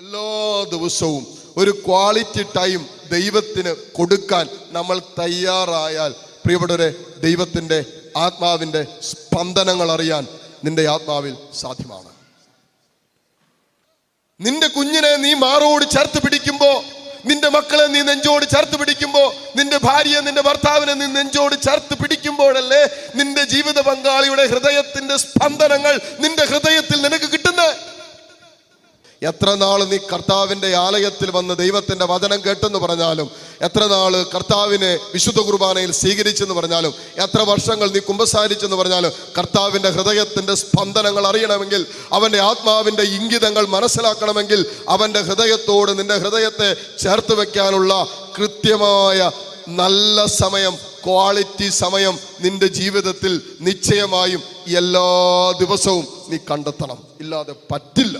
എല്ലാ ദിവസവും ഒരു ക്വാളിറ്റി ടൈം ദൈവത്തിന് കൊടുക്കാൻ നമ്മൾ തയ്യാറായാൽ പ്രിയപ്പെട്ടവരെ ദൈവത്തിന്റെ ആത്മാവിന്റെ സ്പന്ദനങ്ങൾ അറിയാൻ നിന്റെ ആത്മാവിൽ സാധ്യമാണ്. നിന്റെ കുഞ്ഞിനെ നീ മാറോട് ചേർത്ത് പിടിക്കുമ്പോ നിന്റെ മക്കളെ നീ നെഞ്ചോട് ചേർത്ത് പിടിക്കുമ്പോ നിന്റെ ഭാര്യയെ നിന്റെ ഭർത്താവിനെ നീ നെഞ്ചോട് ചേർത്ത് പിടിക്കുമ്പോഴല്ലേ നിന്റെ ജീവിത പങ്കാളിയുടെ ഹൃദയത്തിന്റെ സ്പന്ദനങ്ങൾ നിന്റെ ഹൃദയത്തിൽ നിനക്ക് എത്ര നാൾ നീ കർത്താവിന്റെ ആലയത്തിൽ വന്ന് ദൈവത്തിന്റെ വചനം കേട്ടെന്ന് പറഞ്ഞാലും എത്ര നാൾ കർത്താവിനെ വിശുദ്ധ കുർബാനയിൽ സ്വീകരിച്ചെന്ന് പറഞ്ഞാലും എത്ര വർഷങ്ങൾ നീ കുമ്പസാരിച്ചെന്ന് പറഞ്ഞാലും കർത്താവിന്റെ ഹൃദയത്തിന്റെ സ്പന്ദനങ്ങൾ അറിയണമെങ്കിൽ അവന്റെ ആത്മാവിന്റെ ഇംഗിതങ്ങൾ മനസ്സിലാക്കണമെങ്കിൽ അവന്റെ ഹൃദയത്തോട് നിന്റെ ഹൃദയത്തെ ചേർത്ത് വയ്ക്കാനുള്ള കൃത്യമായ നല്ല സമയം ക്വാളിറ്റി സമയം നിന്റെ ജീവിതത്തിൽ നിശ്ചയമായും എല്ലാ ദിവസവും നീ കണ്ടെത്തണം. ഇല്ലാതെ പറ്റില്ല.